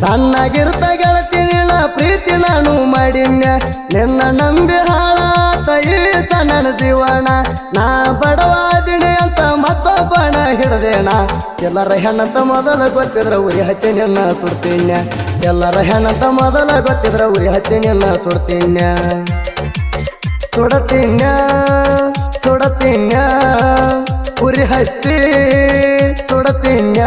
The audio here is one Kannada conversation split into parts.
ಸಣ್ಣಗಿರ್ತ ಗೆಳತಿನಿಳ ನಿನ್ನ ಪ್ರೀತಿ ನಾನು ಮಾಡಿನ್ಯ. ನಿನ್ನ ನಂಬಿ ಹಾಳಾತ ಈ ಸಣ್ಣ ಜೀವನ. ನಾ ಬಡವಾದಿನಿ ಅಂತ ಮತ್ತೊಬ್ಬನ ಹಿಡ್ದೇಣ ಎಲ್ಲರ ಹೆಣ್ಣಂತ ಮೊದಲ ಗೊತ್ತಿದ್ರ ಉರಿ ಹಚ್ಚಿ ನಿನ್ನ ಸುಡ್ತೀನ್ಯ. ಎಲ್ಲರ ಹೆಣ್ಣಂತ ಮೊದಲ ಗೊತ್ತಿದ್ರ ಉರಿ ಹಚ್ಚಿ ನಿನ್ನ ಸುಡ್ತೀನ್ಯ. ಸುಡತೀನ್ಯ ಸುಡತೀನ್ಯ. ಉರಿ ಹಚ್ಚಿ ಸುಡತಿನ್ಯ.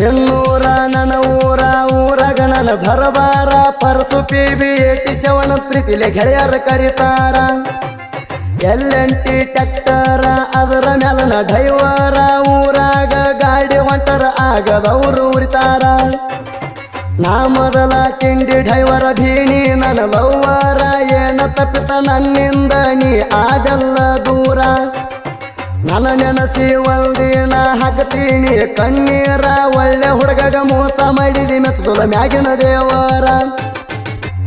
ಸಿನ್ನೂರ ನನ್ನ ಊರ ಗಣನ ಧರಬಾರ ಪರಸು ಪಿ ಬಿ ಏಟಿ ಶವನ ಪ್ರೀತಿಲೆ ಗೆಳೆಯರ ಕರೀತಾರ. ಟಿ ಟ್ಯಾಕ್ಟರ, ಅದರ ಮೇಲನ ಡೈವರ ಊರಾಗ ಗಾಡಿ ಹೊಂಟರ, ಆಗದವರು ಉರಿತಾರ. ನಾ ಮೊದಲ ತಿಂಡಿ ಡೈವರ ಭೀಣಿ ನನ್ನ ಲವ್ವರ, ಏನ ತಪ್ಪಿತ ನನ್ನಿಂದ ನೀ ಆಗಲ್ಲ ದೂರ. ನನ್ನ ನೆನಸಿ ಒಂದಿನ ಹಾಕತೀನಿ ಕಣ್ಣೀರ ಒಳ್ಳೆ ಹುಡುಗಗ ಮೋಸ ಮಾಡಿದಿ ಮೆತ್ತುಲ ಮ್ಯಾಗಿನ ದೇವರ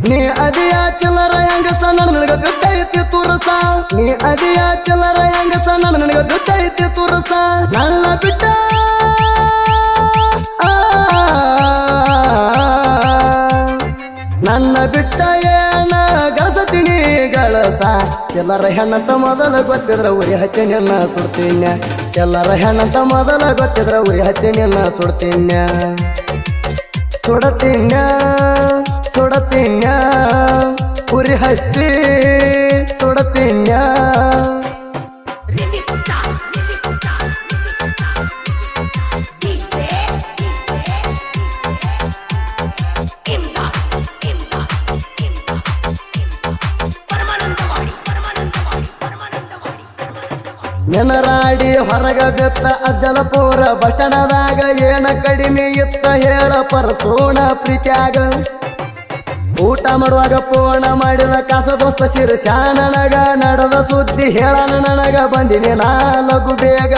ನೀ ಅದಿಯ ಚಿಲ್ಲರ ಹೆಂಗ ಸಣ್ಣ ನನಗ ಬಿದ್ದೈತಿ ತುರಸ ನೀ ಅದಿಯ ಚಿಲ್ಲರ ಹೆಂಗ ಸಣ್ಣ ನನಗ ಬಿದ್ದೈತಿ ತುರಸ ನನ್ನ ಬಿಟ್ಟ ನನ್ನ ಬಿಟ್ಟ ಏನ ಗಳಸ ಎಲ್ಲರ ಹೆಣ್ಣಂತ ಮೊದಲು ಗೊತ್ತಿದ್ರ ಉರಿ ಹಚ್ಚಣ್ಣ ಸುಡ್ತೀನ್ಯ. ಎಲ್ಲರ ಹೆಣ್ಣಂತ ಮೊದಲು ಗೊತ್ತಿದ್ರ ಉರಿ ಹಚ್ಚಣ್ಣ ಸುಡ್ತೀನ್ಯ. ಸುಡತೀನ್ಯ ಸುಡತೀನ್ಯ. ಉರಿ ಹಚ್ಚಿ ಸುಡತಿನ್ಯ. ಹೊರಗ ಅಜ್ಜಲ ಅಜ್ಜಲಪುರ ಬಟಣದಾಗ ಏನ ಕಡಿಮೆ ಇತ್ತ ಹೇಳ ಪರಸೋಣ ಪ್ರೀತಿಯಾಗ. ಊಟ ಮಾಡುವಾಗ ಪೂರ್ಣ ಮಾಡಿದ ಕಾಸ ದೋಸ್ತ ಶಿರ ಶಾನನಗ ನಡೆದ ಸುದ್ದಿ ಹೇಳನ ನನಗ, ಬಂದಿನಿ ನಾ ಬೇಗ.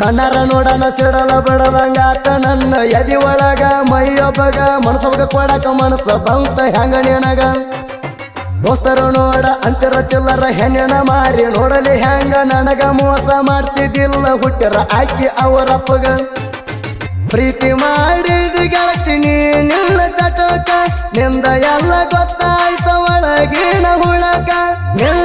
ಕಣ್ಣರ ನೋಡನ ಸಿಡಲ ಬಿಡದಂಗಾತ ನನ್ನ ಎದಿ ಒಳಗ, ಮೈಯೊಬ್ಬಗ ಮನಸೊಬ್ಬಗ ಕೊಡಕ ಮನಸ್ಸ ಬಂತ ಹೆಂಗ ನಿನಗ. ದೋಸ್ತರು ನೋಡ ಅಂತರ ಚಿಲ್ಲರ ಹೆಣ್ಣ ಮಾರಿ ನೋಡಲಿ ಹೆಂಗ ನನಗ ಮೋಸ ಮಾಡ್ತಿದ್ದಿಲ್ಲ ಹುಟ್ಟರ ಆಕಿ ಅವರಪ್ಪಗ ಪ್ರೀತಿ ಮಾಡಿದ ಗೆಳತಿನಿ ನಿನ್ನ ಚಟಕ, ನಿಂದ ಎಲ್ಲ ಗೊತ್ತಾಯ್ತ ಒಳಗಿನ ಹುಳಕ. ನಿನ್ನಿಂದ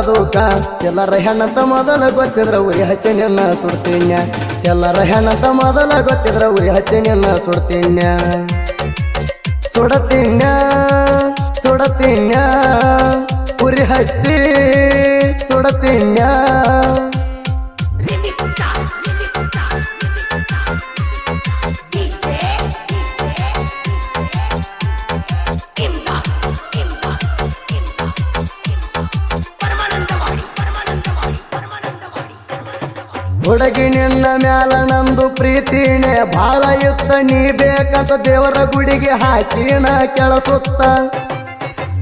ಬದುಕ ಎಲ್ಲರ ಹೆಣ್ಣಂತ ಮೊದಲ ಗೊತ್ತಿದ್ರ ಉರಿ ನಿನ್ನ ಸುಡ್ತೀನ್ಯ. ಚೆಲ್ಲರ ಹೆಣ್ಣಂತ ಮೊದಲ ಗೊತ್ತಿದ್ರ ಉರಿ ನಿನ್ನ ಸುಡ್ತೀನ್ಯ. ಸುಡತೀನ್ಯ ಸುಡತೀನ್ಯ, ಉರಿ ಹಚ್ಚಿ ಸುಡತಿನ್ಯ. ಪರಮಾನಂದವಾಡಿ ಹುಡುಗಿ ನಿನ್ನ ಮ್ಯಾಲ ನಂದು ಪ್ರೀತಿನೇ ಬಾಳ ಇತ್ತ ನೀ ಬೇಕಂತ ದೇವರ ಗುಡಿಗೆ ಹಾಕಿನ ಕೆಳಸುತ್ತ.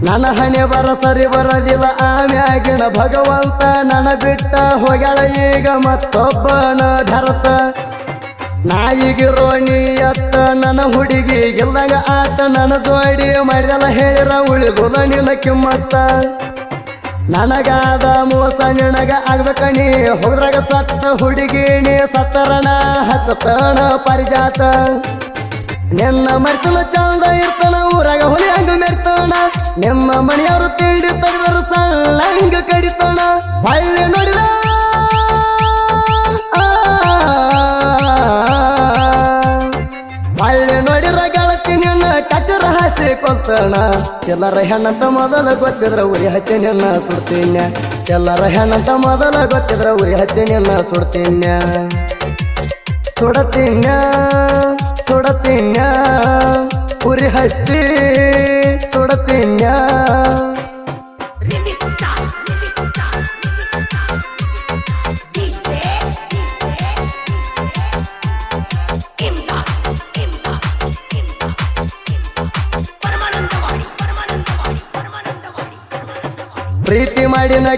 ನನ್ನ ಹಣೆ ಬರ ಸರಿ ಬರದಿಲ್ಲ ಆಮ್ಯಾಗಿನ ಭಗವಂತ ನನ್ನ ಬಿಟ್ಟ ಹೊಗಳ ಈಗ ಮತ್ತೊಬ್ಬನ ಧರತ. ನಾಯಿಗಿರೋ ನೀ ಅತ್ತ ನನ್ನ ಹುಡುಗಿ ಗೆಲ್ಲಂಗ ಆತ ನನ್ನ ಜೋಡಿ ಮಾಡಿದಲ್ಲ ಹೇಳಿರ ಉಳಿದು ನಿನ್ನ ಕಿಮ್ಮತ್ತ. ನನಗಾದ ಮೋಸ ನಿನಗ ಆಗ್ಬೇಕಣಿ. ಹೋದ್ರಾಗ ಸತ್ತ ಹುಡುಗಿಣಿ ಸತ್ತರಣ ಹತ್ತಣ ಪರಿಜಾತ. ನಿನ್ನ ಮರ್ತನ ಚಂದ ಇರ್ತನ, ಊರಾಗ ಹುಲಿ ಹಂಗ ಮೆರ್ತಣ ನಿಮ್ಮ ಮನೆಯವರು ತಿಂಡಿ ತೆಗೆದರು ಸಣ್ಣ ಹಿಂಗ ಕಡಿತಣ ಹೊಳ್ಳಿ ನೋಡಿದ ಹಾಸಿ ಕೊಂತಣ. ಎಲ್ಲರ ಹೆಣ್ಣಂತ ಮೊದಲ ಗೊತ್ತಿದ್ರ ಉರಿ ಹಚ್ಚಿನ ನಿನ್ನ ಸುಡ್ತೀನ್ಯ ಎಲ್ಲರ ಹೆಣ್ಣಂತ ಮೊದಲ ಗೊತ್ತಿದ್ರ ಉರಿ ಹಚ್ಚಿ ನಿನ್ನ ಸುಡ್ತೀನ್ಯ ಸುಡತೀನ್ಯ ಸುಡತೀನ್ಯ ಉರಿ ಹಚ್ಚಿ ಸುಡತಿನ್ಯ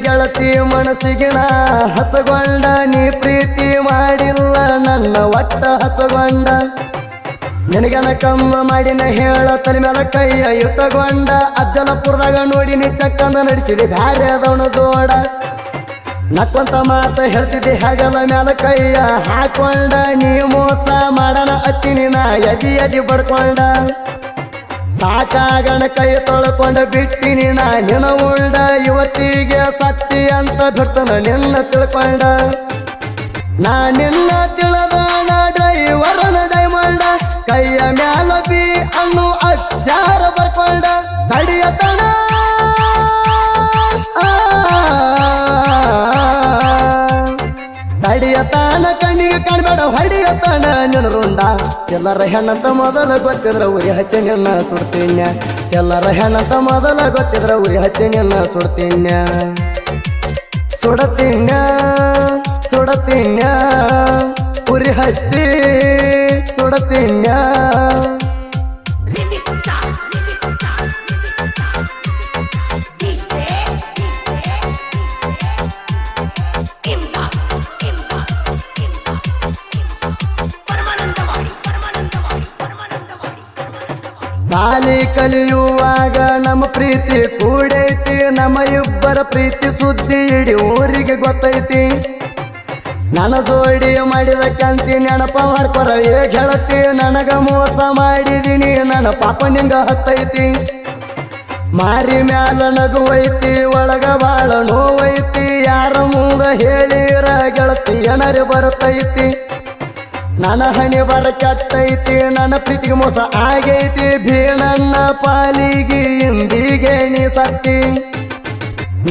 ಗೆಳತಿ ಮನಸ್ಸಿಗಿಣ ಹಚ್ಚಗೊಂಡ ನೀ ಪ್ರೀತಿ ಮಾಡಿಲ್ಲ, ನನ್ನ ಒಟ್ಟ ಹಚ್ಚಗೊಂಡ ನಿನಗನ ಕಮ್ಮ ಮಾಡಿನ ಹೇಳ, ತಲೆ ಮೇಲೆ ಕೈಯ ಇಟ್ಟಗೊಂಡ ಅಜ್ಜಲಪುರದಾಗ ನೋಡಿ ನೀ ಚಕ್ಕಂದ ನಡೆಸಿದೆ, ಬ್ಯಾರೆ ಅದವನು ದೋಡ ನಕ್ಕಂತ ಮಾತ ಹೇಳ್ತಿದ್ದೆ, ಹಗಲ ಮ್ಯಾಲ ಕೈಯ ಹಾಕೊಂಡ. ನೀ ಮೋಸ ಮಾಡಣ ಅತ್ತಿನಿನ ಯದಿ ಯದಿ ಬಡ್ಕೊಂಡ. ಸಾಕಾಗಣ ಕೈ ತೊಳ್ಕೊಂಡು ಬಿಟ್ಟಿನಿ ನಾ ನಿನ ಉಂಡ ಯುವತಿಗೆ ಸತ್ತಿ ಅಂತ ಬಿಡ್ತಾನ ನಿನ್ನ ತಿಳ್ಕೊಂಡ. ನಾ ನಿನ್ನ ತಿಳಿದಾನ ಡ್ರೈವರನ ಡೈಮಂಡ ಕೈಯ ಮ್ಯಾಲ ಬಿ ಅನ್ನು ಅಕ್ಷರ ಬರ್ಕೊಂಡ. ಕಡಿಯತನ ಹೊಡಿಯತಾನ ನಿನ್ನ ರುಂಡ ಎಲ್ಲರ ಹೆಣ್ಣಂತ ಮೊದಲ ಗೊತ್ತಿದ್ರ ಉರಿ ಹಚ್ಚಣ್ಣ ಸುಡ್ತೀನ್ಯ ಚೆಲ್ಲರ ಹೆಣ್ಣಂತ ಮೊದಲ ಗೊತ್ತಿದ್ರ ಉರಿ ಹಚ್ಚಣ್ಣ ಸುಡ್ತೀನ್ಯ ಸುಡತೀನ್ಯ ಸುಡತೀನ್ಯ ಉರಿ ಹಚ್ಚಿ ಸುಡತಿನ್ಯ ಸಾಲಿ ಕಲಿಯುವಾಗ ನಮ್ಮ ಪ್ರೀತಿ ಕೂಡೈತಿ, ನಮ್ಮ ಇಬ್ಬರ ಪ್ರೀತಿ ಸುದ್ದಿ ಇಡೀ ಊರಿಗೆ ಗೊತ್ತೈತಿ. ನನ್ನ ಜೋಡಿ ಮಾಡಿದ ಕಂತಿ ನೆನಪ ಮಾಡ್ಕೊರ ಏ ಗೆಳತಿ ನನಗ ಮೋಸ ಮಾಡಿದೀನಿ, ನನ್ನ ಪಾಪ ನಿಂಗ ಹತ್ತೈತಿ. ಮಾರಿ ಮ್ಯಾಲ ನಗುವೈತಿ, ಒಳಗ ಬಾಳ ನೋವೈತಿ, ಯಾರ ಮುಂದ ಹೇಳಿರ ಗೆಳತಿ ಎಣರಿ ಬರ್ತೈತಿ. ನನ್ನ ಹಣೆ ಬರ ಕೆಟ್ಟೈತಿ, ನನ್ನ ಪ್ರೀತಿಗೆ ಮೋಸ ಆಗೈತಿ. ಭೀಣಣ್ಣ ಪಾಲಿಗೆ ಇಂದಿಗೆ ಸತ್ತಿ.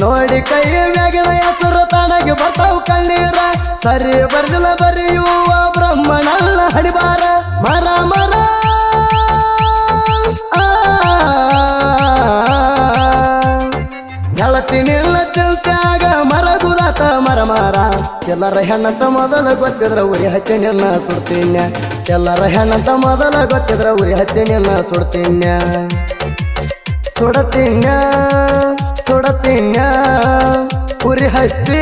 ನೋಡಿ ಕೈ ಮ್ಯಾಗಿನ ಹೆಸರು ತನಗೆ ಬರ್ತಾವ್ ಕಣ್ಣೀರ. ಸರಿ ಬರ್ದಿಲ್ಲ ಬರೆಯುವ ಬ್ರಹ್ಮಣಲ್ಲ ಹಡಿಬಾರ. ಮರ ಮರ ಚೆಲ್ಲರ ಹೆಣ್ಣಂತ ಮೊದಲ ಗೊತ್ತಿದ್ರ ಉರಿ ಹಚ್ಚಣ್ಣ ಸುಡ್ತೀನ್ಯ ಚೆಲ್ಲರ ಹೆಣ್ಣಂತ ಮೊದಲ ಗೊತ್ತಿದ್ರ ಉರಿ ಹಚ್ಚಣ್ಣ ಸುಡ್ತೀನ್ಯ ಸುಡತೀನ್ಯ ಸುಡತೀನ್ಯ ಉರಿ ಹಚ್ಚಿ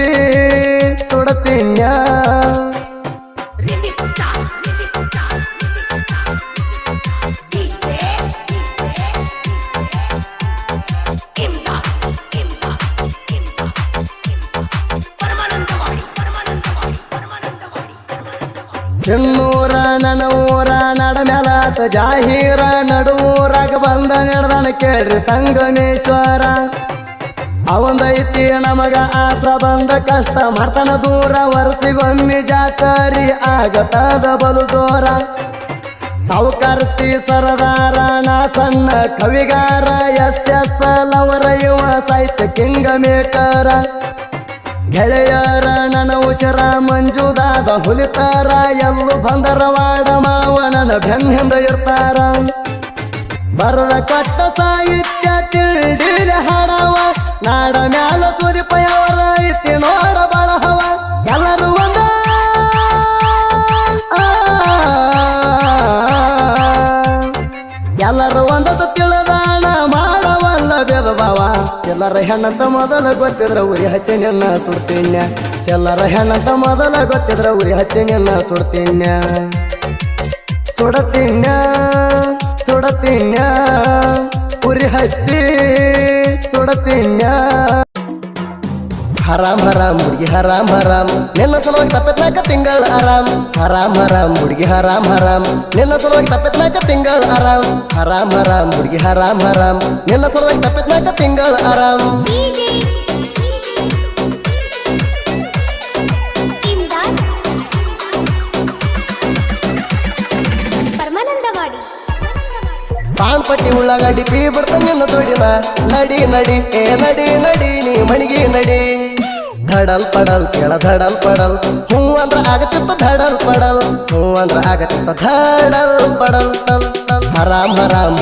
ಸುಡತಿನ್ಯ ಪರಮಾನಂದವಾಡಿ ನನೂರ ಮ್ಯಾಲಾತ ಜಾಹೀರ ನಡುವೂರಾಗ ಬಂದ ನಡೆದನ ಕೇಳ್ರಿ ಸಂಗಮೇಶ್ವರ. ಅವಂದೈತಿ ನಮಗ ಆಸ ಬಂದ ಕಷ್ಟ ಮಾಡ್ತಾನ ದೂರ ವರ್ಷಿಗೊಮ್ಮೆ ಜಾತರಿ ಆಗತದ ಬಲು ದೂರ ಸಾವುಕಾರ್ತಿ ಸರದಾರ ನಾ ಸಣ್ಣ ಕವಿಗಾರ, ಎಸ್ ಎಸ್ ಲವರ ಯುವ ಸಾಹಿತ್ಯ ಕಿಂಗ ಮೇಕರ ಗೆಳೆಯರ ನನ್ನ ಉಸಿರ ಮಂಜುದಾದ ಹುಲಿತಾರ, ಎಲ್ಲೂ ಬಂದರ ವಾಡ ಮಾವ ನನ್ನ ಬೆನ್ನಿಂದ ಇರ್ತಾರ. ಬರದ ಕಟ್ಟ ಸಾಹಿತ್ಯ ತಿಂಡಿಲ ಹಾಡವ, ನಾಡ ಮ್ಯಾಲ ಸುರಿಪಯವರ ಐತಿ ನೋಡ ಬಳಹವ. ಎಲ್ಲರೂ ಒಂದ. ಎಲ್ಲರೂ ಒಂದದು ತಿಳಿದ ಎಲ್ಲರ ಹೆಣ್ಣಂತ ಮೊದಲ ಗೊತ್ತಿದ್ರ ಉರಿ ಹಚ್ಚಣ್ಣ ನಿನ್ನ ಸುಡ್ತೀನ್ಯ ಚೆಲ್ಲರ ಹೆಣ್ಣಂತ ಮೊದಲ ಗೊತ್ತಿದ್ರ ಉರಿ ಹಚ್ಚಣ್ಣ ಸುಡ್ತೀನ್ಯ ಸುಡತೀನ್ಯ ಸುಡತೀನ್ಯ ಉರಿ ಹಚ್ಚಿ ಸುಡತಿನ್ಯ ಹರಾಮ್ ಹರಾಮ್ ಹುಡುಗಿ ಹರಾಮ್ ಹರಾಮ್. ನಿನ್ನ ಸಲುವಾಗಿ ತಪ್ಪತ್ನಾಕ ತಿಂಗಳ ಆರಾಮ್ ಹರಾಮ್ ಹರಾಮ್ ಹುಡುಗಿ ಹರಾಮ್ ಹರಾಮ್. ನಿನ್ನ ಸಲುವಾಗಿ ತಪ್ಪತ್ನಾಕ ತಿಂಗಳ ಆರಾಮ್ ಹರಾಮ್ ಹರಾಮ್ ಹುಡುಗಿ ಹರಾಮ್ ಹರಾಮ್. ನಿನ್ನ ಸಲುವಾಗಿ ತಪ್ಪತ್ನಾಕ ತಿಂಗಳ ಆರಾಮ್ ಪಾನ್ ಪಟ್ಟಿ ಉಳ್ಳಾಗಡ್ಡಿ ಪೀ ಬರ್ತಾನೆ ನಿನ್ನ ತೋಡಿನ ನಡಿ ನಡಿ ಏ ನಡಿ ನಡಿ ನೀ ಮಣಿಗೆ ನಡಿ. ಧಡಲ್ ಪಡಲ್, ಕೆಳ ಧಡಲ್ ಪಡಲ್. ಹೂ ಅಂದ್ರ ಆಗತ್ತಿತ್ತ ಧಡಲ್ ಪಡಲ್ ಹೂ ಅಂದ್ರ ಆಗತ್ತಿತ್ತ ಧಡಲ್ ಪಡಲ್. ತಲ್ ತಲ್ ಹರಾಮ್ ಹರಾಮ್